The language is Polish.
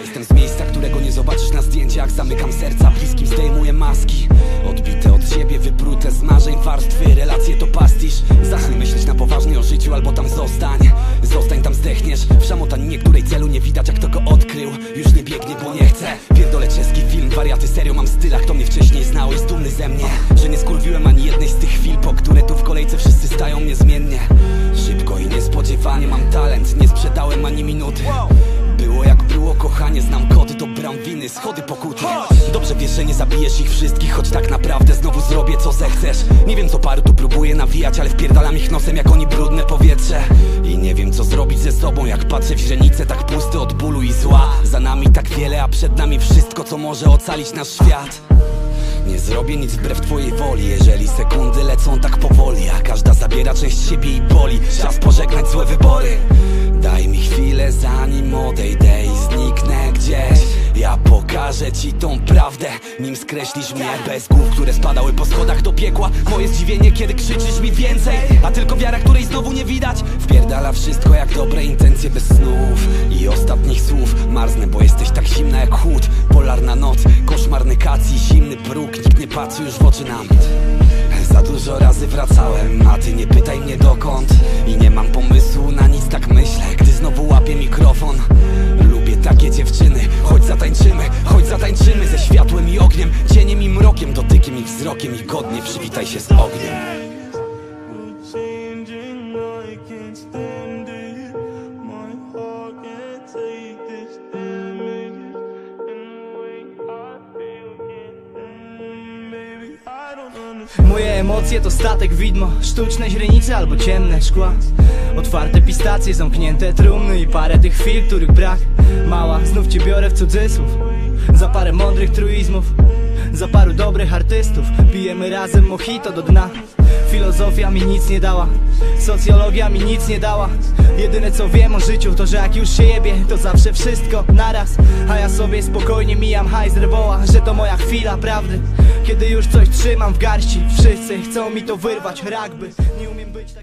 Jestem z miejsca, którego nie zobaczysz na zdjęciach. Zamykam serca, bliskim zdejmuję maski. Odbite od siebie, wyprute z marzeń warstwy. Relacje to pastisz. Zacznij myśleć na poważnie o życiu albo tam zostań. Zostań tam zdechniesz. W szamotaninie, której celu nie widać jak to go odkrył. Już nie biegnie, bo nie chce. Pierdolę czeski film, wariaty serio mam w stylach Kto mnie wcześniej znał jest dumny ze mnie. Że nie skurwiłem ani jednej z tych chwil Po które tu w kolejce wszyscy stają niezmiennie. Szybko i niespodziewanie mam talent. Nie sprzedałem ani minuty do bram winy, schody pokutne Dobrze wiesz, że nie zabijesz ich wszystkich, choć tak naprawdę znowu zrobię co zechcesz. Nie wiem co paru tu próbuje nawijać, ale wpierdalam ich nosem jak oni brudne powietrze. I nie wiem co zrobić ze sobą, jak patrzę w źrenice tak pusty od bólu i zła. Za nami tak wiele, a przed nami wszystko co może ocalić nasz świat. Nie zrobię nic wbrew twojej woli Jeżeli sekundy lecą tak powoli A każda zabiera część siebie i boli. Czas pożegnać złe wybory. Daj mi chwilę zanim odejdę pokażę ci tą prawdę Nim skreślisz mnie bez głów, które spadały po schodach do piekła. Moje zdziwienie, kiedy krzyczysz mi więcej A tylko wiara, której znowu nie widać. Wpierdala wszystko jak dobre intencje bez snów I ostatnich słów. Marznę, bo jesteś tak zimna jak chłód. Polarna noc, koszmarny kac i zimny bruk Nikt nie patrzy już w oczy nam. Za dużo razy wracałem, a ty nie pytaj mnie dokąd wzrokiem I godnie przywitaj się z ogniem. Moje emocje to statek widmo Sztuczne źrenice albo ciemne szkła. Otwarte pistacje, zamknięte trumny I parę tych chwil, których brak. Mała, znów cię biorę w cudzysłów. Za parę mądrych truizmów Za paru dobrych artystów Pijemy razem mojito do dna. Filozofia mi nic nie dała Socjologia mi nic nie dała. Jedyne co wiem o życiu to, że jak już się jebie To zawsze wszystko naraz. A ja sobie spokojnie mijam hajs woła Że to moja chwila prawdy. Kiedy już coś trzymam w garści Wszyscy chcą mi to wyrwać, rugby Nie umiem być taki